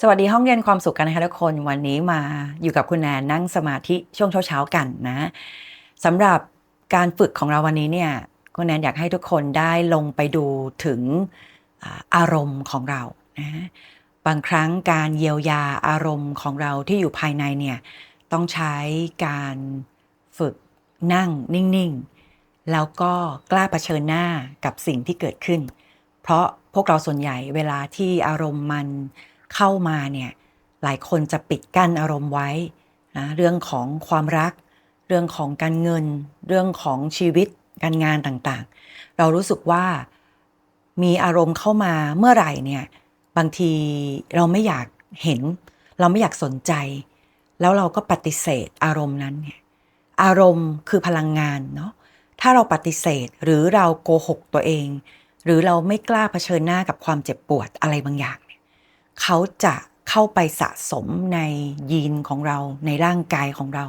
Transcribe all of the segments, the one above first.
สวัสดีห้องเรียนความสุขกันนะคะทุกคนวันนี้มาอยู่กับคุณแนนนั่งสมาธิช่วงเช้าๆกันนะสำหรับการฝึกของเราวันนี้เนี่ยคุณแนนอยากให้ทุกคนได้ลงไปดูถึงอ่าอารมณ์ของเรานะบางครั้งการเยียวยาอารมณ์ของเราที่อยู่ภายในเนี่ยต้องใช้การฝึกนั่งนิ่งๆ แล้วก็กล้าเผชิญหน้ากับสิ่งที่เกิดขึ้น เพราะพวกเราส่วนใหญ่เวลาที่อารมณ์มัน เข้ามาเนี่ยหลายคนจะปิดกั้นอารมณ์ไว้นะเรื่องของความรัก เรื่องของการเงิน เรื่องของชีวิตการงานต่างๆ เรารู้สึกว่ามีอารมณ์เข้ามาเมื่อไหร่เนี่ยบางทีเราไม่อยากเห็น เราไม่อยากสนใจ แล้วเราก็ปฏิเสธอารมณ์นั้นเนี่ยอารมณ์คือพลังงานเนาะถ้าเราปฏิเสธหรือเราโกหกตัวเอง หรือเราไม่กล้าเผชิญหน้ากับความเจ็บปวดอะไรบางอย่าง เขาจะเข้าไปสะสมในยีนของเราในร่างกายของเรา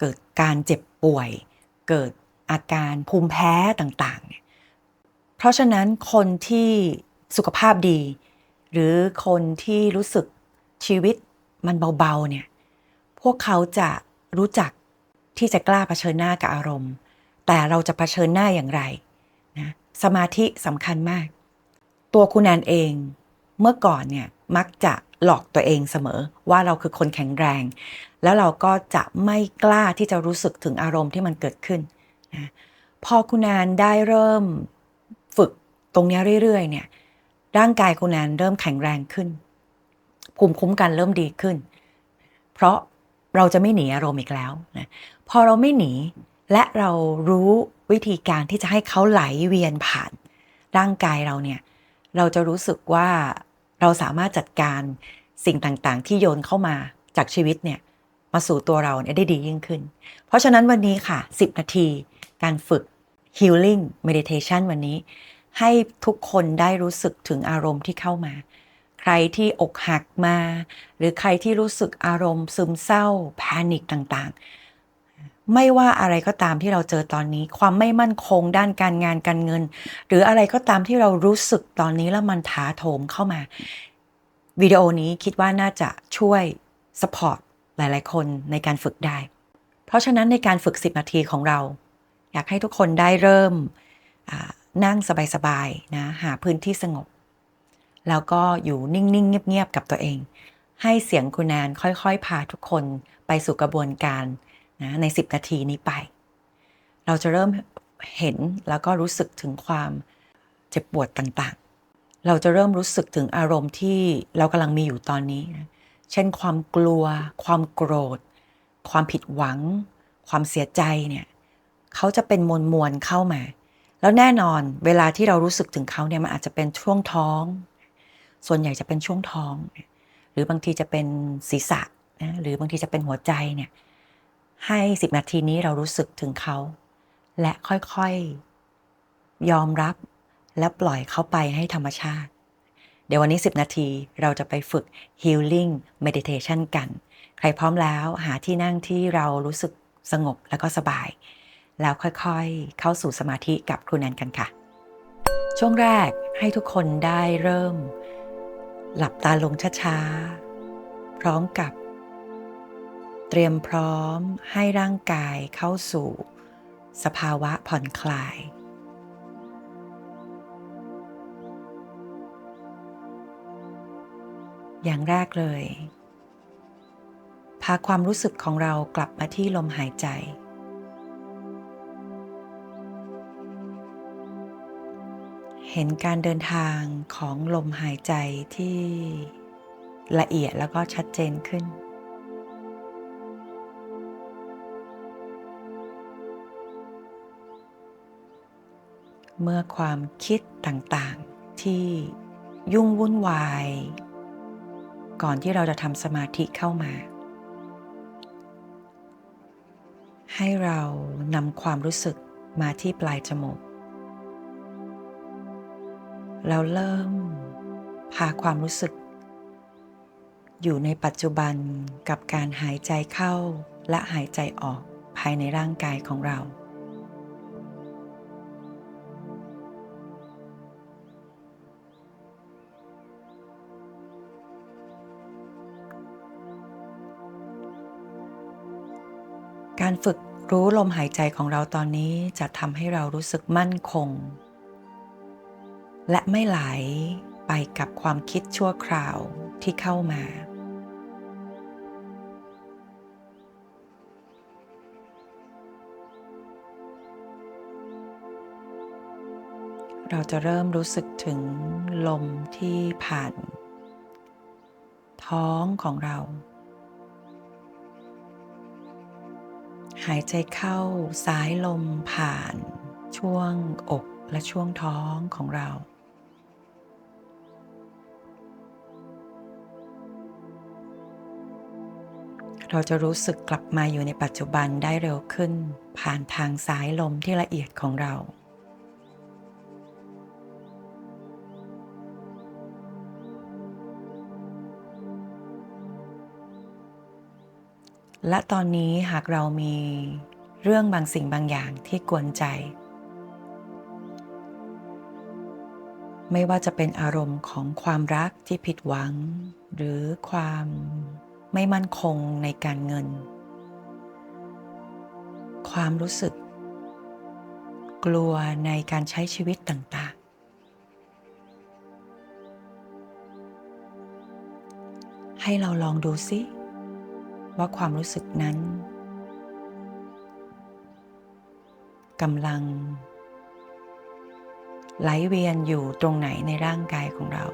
เกิดการเจ็บป่วย เกิดอาการภูมิแพ้ต่างๆเนี่ยเพราะฉะนั้นคนที่สุขภาพดี หรือคนที่รู้สึกชีวิตมันเบาๆเนี่ยพวกเขาจะรู้จักที่จะกล้าเผชิญหน้ากับอารมณ์ แต่เราจะเผชิญหน้าอย่างไรนะสมาธิสำคัญมาก ตัวคุณแอนเองเมื่อก่อนเนี่ย มักจะหลอกตัวเองเสมอ ว่าเราคือคนแข็งแรง แล้วเราก็จะไม่กล้าที่จะรู้สึกถึงอารมณ์ที่มันเกิดขึ้นนะพอคุณแอนได้เริ่มฝึกตรงนี้เรื่อยๆเนี่ยร่างกายคุณแอนเริ่มแข็งแรงขึ้น ภูมิคุ้มกันเริ่มดีขึ้น เพราะเราจะไม่หนีอารมณ์อีกแล้วนะพอเราไม่หนีและเรารู้วิธีการที่จะให้เขาไหลเวียนผ่าน ร่างกายเราเนี่ยเราจะรู้สึกว่า เราสามารถจัดการสิ่งต่างๆ ที่โยนเข้ามาจากชีวิตเนี่ยมาสู่ตัวเราเนี่ยได้ดียิ่งขึ้น เพราะฉะนั้นวันนี้ค่ะ 10 นาทีการฝึก healing meditation วันนี้ ให้ทุกคนได้รู้สึกถึงอารมณ์ที่เข้ามา ใครที่อกหักมา หรือใครที่รู้สึกอารมณ์ซึมเศร้าแพนิคต่างๆ ไม่ว่าอะไรก็ตามที่เราเจอตอนนี้ ความไม่มั่นคงด้านการงานการเงิน หรืออะไรก็ตามที่เรารู้สึกตอนนี้แล้วมันถาโถมเข้ามาวิดีโอนี้คิดว่าน่าจะช่วยสปอร์ตหลาย ๆ คนในการฝึกได้ เพราะฉะนั้นในการฝึก 10 นาทีของเรา อยากให้ทุกคนได้เริ่มนั่งสบาย ๆ นะหาพื้นที่สงบ แล้วก็อยู่นิ่ง ๆ เงียบ ๆ กับตัวเอง ให้เสียงคุณแนนค่อย ๆ พาทุกคนไปสู่กระบวนการ นะใน 10 นาทีนี้ไป เราจะเริ่มเห็นแล้วก็รู้สึกถึงความเจ็บปวดต่างๆ เราจะเริ่มรู้สึกถึงอารมณ์ที่เรากำลังมีอยู่ตอนนี้นะเช่นความกลัว ความโกรธ ความผิดหวัง ความเสียใจเนี่ยเขาจะเป็นมวลมวลเข้ามา แล้วแน่นอนเวลาที่เรารู้สึกถึงเขาเนี่ยมันอาจจะเป็นช่วงท้อง ส่วนใหญ่จะเป็นช่วงท้อง หรือบางทีจะเป็นศีรษะนะหรือบางทีจะเป็นหัวใจเนี่ย ให้สิบนาทีนี้เรารู้สึกถึงเขา และค่อยๆ ยอมรับและปล่อยเขาไปให้ธรรมชาติ เดี๋ยววันนี้ 10 นาทีเราจะไปฝึก healing meditation กัน ใครพร้อมแล้วหาที่นั่งที่เรารู้สึกสงบแล้วก็สบาย แล้วค่อยๆ เข้าสู่สมาธิกับครูแนนกันค่ะ ช่วงแรกให้ทุกคนได้เริ่ม หลับตาลงช้าๆ พร้อมกับ เตรียมพร้อมให้ร่างกายเข้าสู่ สภาวะผ่อนคลาย อย่างแรกเลย พาความรู้สึกของเรากลับมาที่ลมหายใจ เห็นการเดินทางของลมหายใจที่ละเอียดแล้วก็ชัดเจนขึ้น เมื่อความคิดต่างๆ ที่ยุ่งวุ่นวาย ก่อนที่เราจะทำสมาธิเข้ามา ให้เรานำความรู้สึกมาที่ปลายจมูกแล้วเริ่มพาความรู้สึก อยู่ในปัจจุบันกับการหายใจเข้าและหายใจออกภายในร่างกายของเรา รู้ลมหายใจของเราตอนนี้จะทำให้เรารู้สึกมั่นคง และไม่ไหลไปกับความคิดชั่วคราวที่เข้ามา เราจะเริ่มรู้สึกถึงลมที่ผ่าน ท้องของเรา หายใจเข้าสายลมผ่าน ช่วงอกและช่วงท้องของเรา เราจะรู้สึกกลับมาอยู่ในปัจจุบันได้เร็วขึ้น ผ่านทางสายลมที่ละเอียดของเรา และตอนนี้หากเรามีเรื่องบางสิ่งบางอย่างที่กวนใจ ไม่ว่าจะเป็นอารมณ์ของความรักที่ผิดหวัง หรือความไม่มั่นคงในการเงิน ความรู้สึก กลัวในการใช้ชีวิตต่างๆ ให้เราลองดูซิ ว่าความรู้สึกนั้นกำลัง ไหลเวียนอยู่ตรงไหนในร่างกายของเรา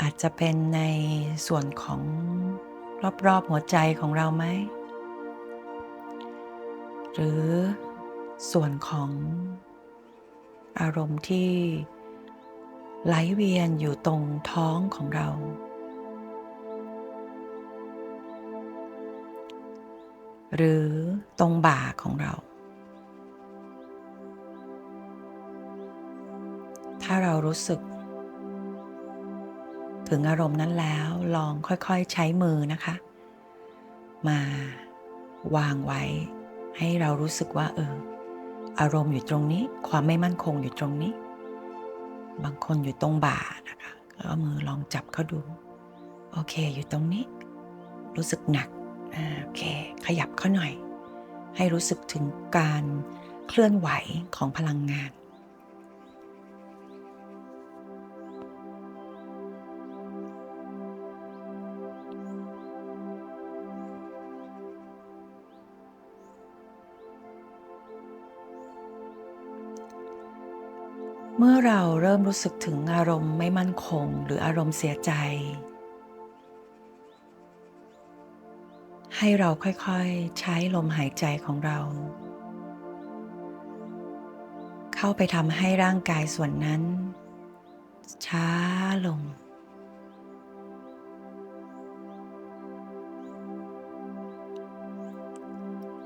อาจจะเป็นในส่วนของรอบๆหัวใจของเราไหม หรือส่วนของอารมณ์ที่ ไหลเวียนอยู่ตรงท้องของเรา หรือตรงบ่าของเรา ถ้าเรารู้สึก ถึงอารมณ์นั้นแล้วลองค่อยๆใช้มือนะคะ มาวางไว้ ให้เรารู้สึกว่าเออ อารมณ์อยู่ตรงนี้ ความไม่มั่นคงอยู่ตรงนี้ บางคนอยู่ตรงบ่านะคะแล้วมือลองจับเขาดู โอเค อยู่ตรงนี้ รู้สึกหนักโอเค ขยับเขาหน่อย ให้รู้สึกถึงการเคลื่อนไหวของพลังงาน เราเริ่มรู้สึกถึงอารมณ์ไม่มั่นคงหรืออารมณ์เสียใจ ให้เราค่อยๆใช้ลมหายใจของเรา เข้าไปทำให้ร่างกายส่วนนั้น ช้าลง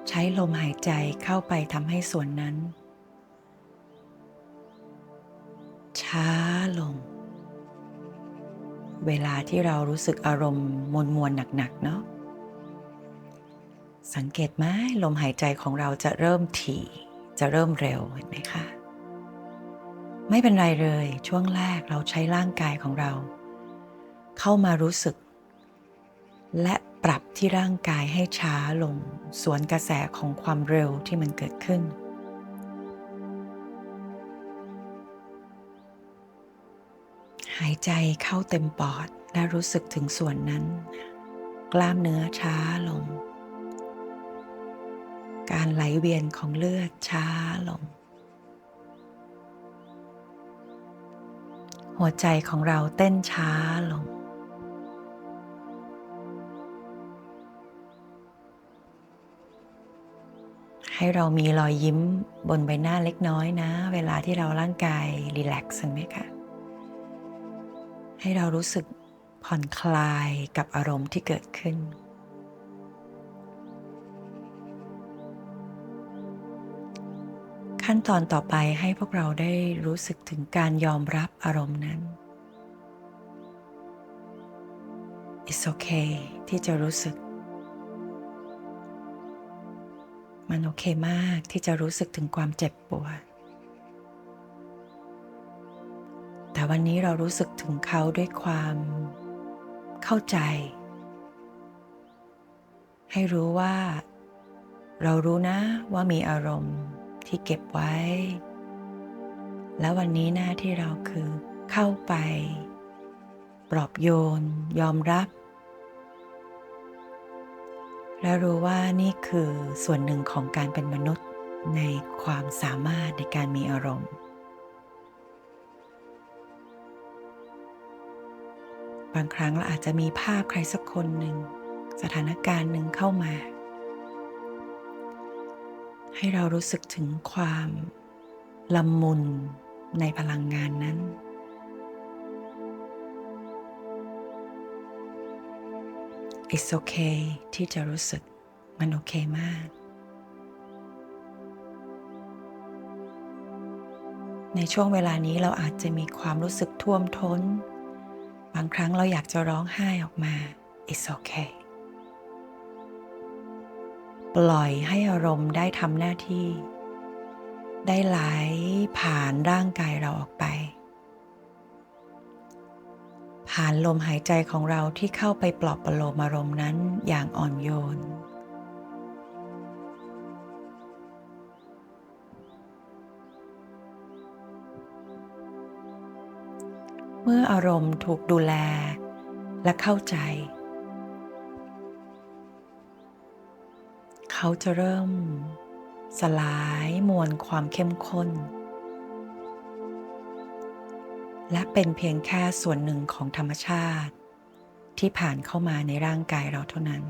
ใช้ลมหายใจเข้าไปทำให้ส่วนนั้น ช้าลง เวลาที่เรารู้สึกอารมณ์มวลมวลหนักๆเนาะสังเกตไหมลมหายใจของเราจะเริ่มถี่ จะเริ่มเร็วเห็นไหมคะ ไม่เป็นไรเลยช่วงแรกเราใช้ร่างกายของเรา เข้ามารู้สึก และปรับที่ร่างกายให้ช้าลง สวนกระแสของความเร็วที่มันเกิดขึ้น หายใจเข้าเต็มปอดและรู้สึกถึงส่วนนั้น กล้ามเนื้อช้าลง การไหลเวียนของเลือดช้าลง หัวใจของเราเต้นช้าลง ให้เรามีรอยยิ้มบนใบหน้าเล็กน้อยนะ เวลาที่เราร่างกายรีแลกซ์ไหมคะ ให้เรารู้สึกผ่อนคลายกับอารมณ์ที่เกิดขึ้น ขั้นตอนต่อไปให้พวกเราได้รู้สึกถึงการยอมรับอารมณ์นั้น It's okay ที่จะรู้สึก มันโอเคมากที่จะรู้สึกถึงความเจ็บปวด แต่วันนี้เรารู้สึกถึงเขาด้วยความเข้าใจ ให้รู้ว่า เรารู้นะว่ามีอารมณ์ที่เก็บไว้ แล้ววันนี้หน้าที่เราคือเข้าไป ปลอบโยน ยอมรับ และรู้ว่านี่คือส่วนหนึ่งของการเป็นมนุษย์ในความสามารถในการมีอารมณ์ บางครั้งเราอาจจะมีภาพใครสักคนหนึ่ง สถานการณ์หนึ่งเข้ามา ให้เรารู้สึกถึงความละมุนในพลังงานนั้น It's okay ที่จะรู้สึกมันโอเคมาก ในช่วงเวลานี้เราอาจจะมีความรู้สึกท่วมท้นางครั้งเราอยากจะร้องไห้ออกมา It's okay ปล่อยให้อารมณ์ได้ทำหน้าที่ ได้ไหลผ่านร่างกายเราออกไป ผ่านลมหายใจของเราที่เข้าไปปลอบประโลมอารมณ์นั้นอย่างอ่อนโยน มื่ออารมณ์ถูกดูแลและเข้าใจ เขาจะเริ่ม สลายมวลความเข้มข้น และเป็นเพียงแค่ส่วนหนึ่งของธรรมชาติ ที่ผ่านเข้ามาในร่างกายเราเท่านั้น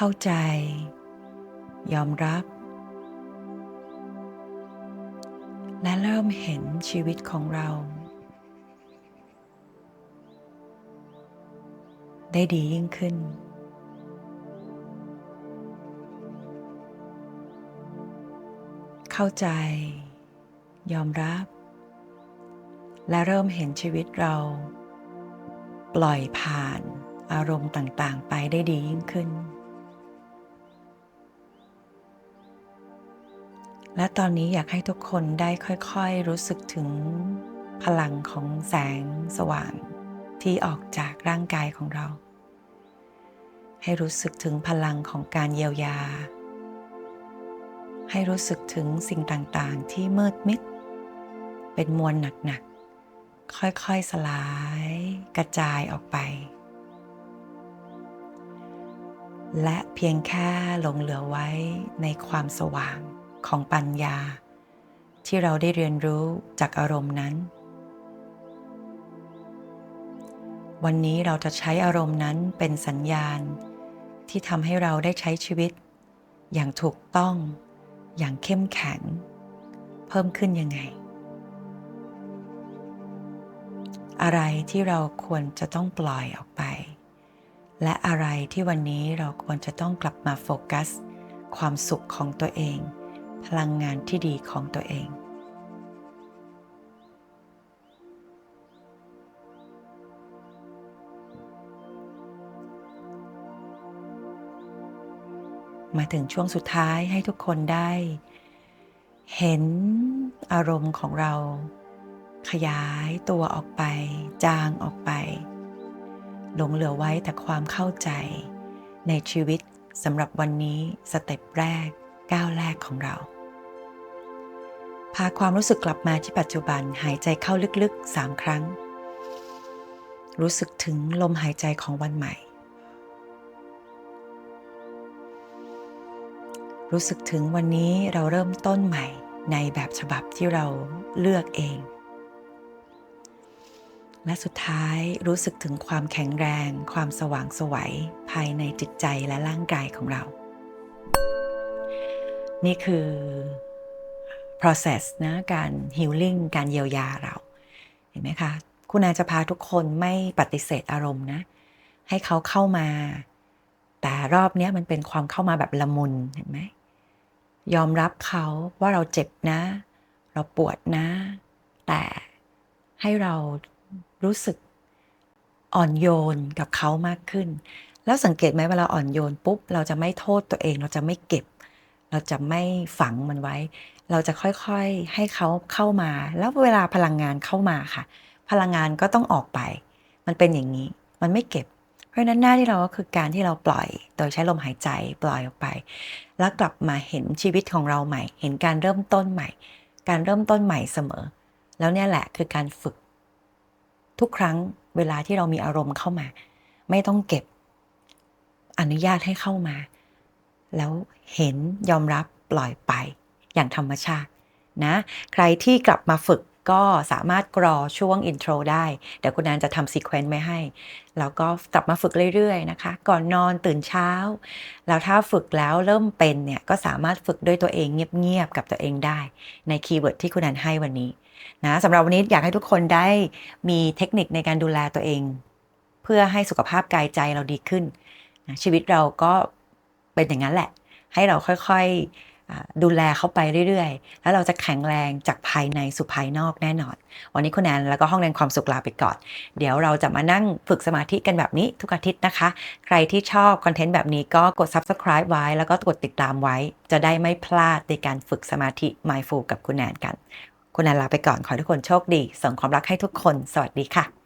เข้าใจ ยอมรับ และเริ่มเห็นชีวิตของเรา ได้ดียิ่งขึ้นเข้าใจ ยอมรับ และเริ่มเห็นชีวิตเรา ปล่อยผ่านอารมณ์ต่าง ๆ ไปได้ดียิ่งขึ้น และตอนนี้อยากให้ทุกคนได้ค่อยๆรู้สึกถึงพลังของแสงสว่างที่ออกจากร่างกายของเรา ให้รู้สึกถึงพลังของการเยียวยา ให้รู้สึกถึงสิ่งต่างๆที่มืดมิด เป็นมวลหนักๆ ค่อยๆสลาย กระจายออกไป และเพียงแค่หลงเหลือไว้ในความสว่าง ของปัญญา ที่เราได้เรียนรู้จากอารมณ์นั้น วันนี้เราจะใช้อารมณ์นั้นเป็นสัญญาณ ที่ทำให้เราได้ใช้ชีวิต อย่างถูกต้อง อย่างเข้มแข็ง เพิ่มขึ้นยังไง อะไรที่เราควรจะต้องปล่อยออกไป และอะไรที่วันนี้เราควรจะต้องกลับมาโฟกัสความสุขของตัวเอง พลังงานที่ดีของตัวเองมาถึงช่วงสุดท้ายให้ทุกคนได้ เห็นอารมณ์ของเรา ขยายตัวออกไป จางออกไป หลงเหลือไว้แต่ความเข้าใจ ในชีวิตสำหรับวันนี้สเต็ปแรก ก้าวแรกของเรา พาความรู้สึกกลับมาที่ปัจจุบันหายใจเข้าลึกๆสามครั้ง รู้สึกถึงลมหายใจของวันใหม่ รู้สึกถึงวันนี้เราเริ่มต้นใหม่ในแบบฉบับที่เราเลือกเอง และสุดท้ายรู้สึกถึงความแข็งแรง ความสว่างสวัยภายในจิตใจและร่างกายของเรา นี่คือ process นะการ healing การเยียวยาเรา เห็นไหมคะ คุณอาจะพาทุกคนไม่ปฏิเสธอารมณ์นะ ให้เขาเข้ามา แต่รอบนี้มันเป็นความเข้ามาแบบละมุนเห็นไหมยอมรับเขาว่าเราเจ็บนะ เราปวดนะ แต่ให้เรารู้สึกอ่อนโยนกับเขามากขึ้น แล้วสังเกตไหมเวลาอ่อนโยนปุ๊บ เราจะไม่โทษตัวเอง เราจะไม่เก็บ เราจะไม่ฝังมันไว้ เราจะค่อยๆให้เขาเข้ามา แล้วเวลาพลังงานเข้ามาค่ะ พลังงานก็ต้องออกไป มันเป็นอย่างนี้ มันไม่เก็บ เพราะนั้นหน้าที่เราก็คือการที่เราปล่อย โดยใช้ลมหายใจปล่อยออกไป แล้วกลับมาเห็นชีวิตของเราใหม่ เห็นการเริ่มต้นใหม่ การเริ่มต้นใหม่เสมอ แล้วเนี่ยแหละคือการฝึก ทุกครั้งเวลาที่เรามีอารมณ์เข้ามา ไม่ต้องเก็บ อนุญาตให้เข้ามา แล้วเห็นยอมรับปล่อยไปอย่างธรรมชาตินะใครที่กลับมาฝึกก็สามารถกรอช่วงอินโทรได้เดี๋ยวคุณแนนจะทำซีเควนต์ไว้ให้ แล้วก็กลับมาฝึกเรื่อยๆนะคะ ก่อนนอนตื่นเช้า แล้วถ้าฝึกแล้วเริ่มเป็นเนี่ยก็สามารถฝึกด้วยตัวเองเงียบๆกับตัวเองได้ ในคีย์เวิร์ดที่คุณแนนให้วันนี้นะสำหรับวันนี้อยากให้ทุกคนได้มีเทคนิคในการดูแลตัวเอง เพื่อให้สุขภาพกายใจเราดีขึ้นนะชีวิตเราก็ เป็นอย่างนั้นแหละ ให้เราค่อยๆดูแลเข้าไปเรื่อยๆ แล้วเราจะแข็งแรงจากภายในสู่ภายนอกแน่นอน วันนี้คุณแนนแล้วก็ห้องเรียนความสุขลาไปก่อน เดี๋ยวเราจะมานั่งฝึกสมาธิกันแบบนี้ทุกอาทิตย์นะคะ ใครที่ชอบคอนเทนต์แบบนี้ก็กด subscribe ไว้ แล้วก็กดติดตามไว้ จะได้ไม่พลาดในการฝึกสมาธิ mindful กับคุณแนนกัน คุณแนนลาไปก่อนขอให้ทุกคนโชคดี ส่งความรักให้ทุกคน สวัสดีค่ะ